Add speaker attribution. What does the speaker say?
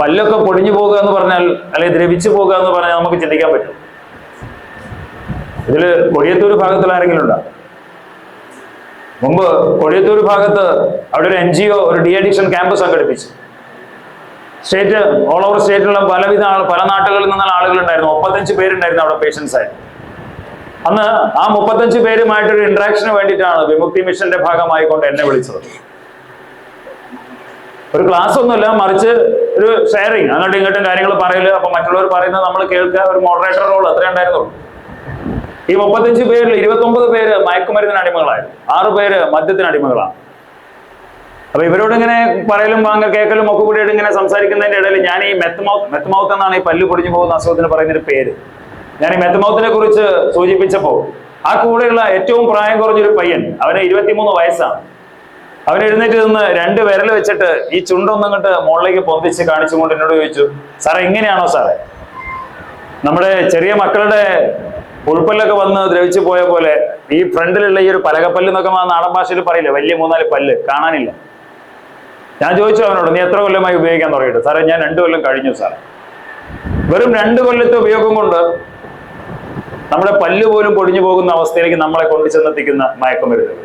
Speaker 1: പല്ലൊക്കെ പൊടിഞ്ഞു പോകുക എന്ന് പറഞ്ഞാൽ അല്ലെങ്കിൽ ദ്രവിച്ചു പോകുക എന്ന് പറഞ്ഞാൽ നമുക്ക് ചിന്തിക്കാൻ പറ്റും. ഇതിൽ കൊടിയത്തൂർ ഭാഗത്തിൽ ആരെങ്കിലും ഉണ്ടോ? മുമ്പ് കൊടിയത്തൂർ ഭാഗത്ത് അവിടെ ഒരു എൻ ജി ഒ ഒരു ഡി അഡിക്ഷൻ ക്യാമ്പ് സംഘടിപ്പിച്ചു. സ്റ്റേറ്റ് ഓൾ ഓവർ സ്റ്റേറ്റിലുള്ള പലവിധ ആൾ പല നാട്ടുകളിൽ നിന്നുള്ള ആളുകളുണ്ടായിരുന്നു. മുപ്പത്തഞ്ച് പേരുണ്ടായിരുന്നു അവിടെ പേഷ്യൻസ് ആയി അന്ന് ആ മുപ്പത്തഞ്ച് പേരുമായിട്ടൊരു ഇന്ററാക്ഷന് വേണ്ടിയിട്ടാണ് വിമുക്തി മിഷന്റെ ഭാഗമായിക്കൊണ്ട് എന്നെ വിളിച്ചത്. ഒരു ക്ലാസ് ഒന്നുമില്ല മറിച്ച് ഒരു ഷെയറിങ് അങ്ങോട്ടും ഇങ്ങോട്ടും കാര്യങ്ങൾ പറയൽ അപ്പൊ മറ്റുള്ളവർ പറയുന്നത് നമ്മൾ കേൾക്കുക ഒരു മോഡറേറ്റർ റോൾ അത്രേ ഉണ്ടായിരുന്നുള്ളൂ. ഈ മുപ്പത്തഞ്ച് പേരിൽ ഇരുപത്തൊമ്പത് പേര് മയക്കുമരുന്നിന് അടിമകളായിരുന്നു. ആറ് പേര് മദ്യത്തിന് അടിമകളാണ്. അപ്പൊ ഇവരോട് ഇങ്ങനെ പറയലും വാങ്ങ കേൾക്കലും ഒക്കെ കൂടിയിട്ട് ഇങ്ങനെ സംസാരിക്കുന്നതിന്റെ ഇടയിൽ ഞാൻ ഈ മെത്തമൗത്ത് മെത്തമൗത്ത് എന്നാണ് ഈ പല്ല് പൊടിഞ്ഞു പോകുന്ന അസുഖത്തിന് പറയുന്നൊരു പേര്. ഞാൻ ഈ മെത്തമൗത്തിനെ കുറിച്ച് സൂചിപ്പിച്ചപ്പോൾ ആ കൂടെയുള്ള ഏറ്റവും പ്രായം കുറഞ്ഞൊരു പയ്യൻ അവന് ഇരുപത്തിമൂന്ന് വയസ്സാണ്. അവൻ എഴുന്നേറ്റ് നിന്ന് രണ്ട് വിരൽ വെച്ചിട്ട് ഈ ചുണ്ടൊന്നും ഇങ്ങോട്ട് മുകളിലേക്ക് പൊന്തിച്ച് കാണിച്ചുകൊണ്ട് എന്നോട് ചോദിച്ചു സാറേ എങ്ങനെയാണോ സാറേ? നമ്മുടെ ചെറിയ മക്കളുടെ ഉൾപ്പല്ലൊക്കെ വന്ന് ദ്രവിച്ചു പോയ പോലെ ഈ ഫ്രണ്ടിലുള്ള ഈ ഒരു പലകപ്പല്ല് എന്നൊക്കെ നാടൻ ഭാഷയിൽ പറയില്ല? വലിയ മൂന്നാൽ പല്ല്. കാണാനില്ല. ഞാൻ ചോദിച്ചു അവനോട് നീ എത്ര കൊല്ലമായി ഉപയോഗിക്കാൻ തുടങ്ങിയിട്ട്? സാറേ ഞാൻ രണ്ടു കൊല്ലം കഴിഞ്ഞു സാറേ വെറും രണ്ട് കൊല്ലത്തെ ഉപയോഗം കൊണ്ട് നമ്മുടെ പല്ല് പോലും പൊടിഞ്ഞു പോകുന്ന അവസ്ഥയിലേക്ക് നമ്മളെ കൊണ്ടു ചെന്നെത്തിക്കുന്ന മയക്കുമരുന്നുകൾ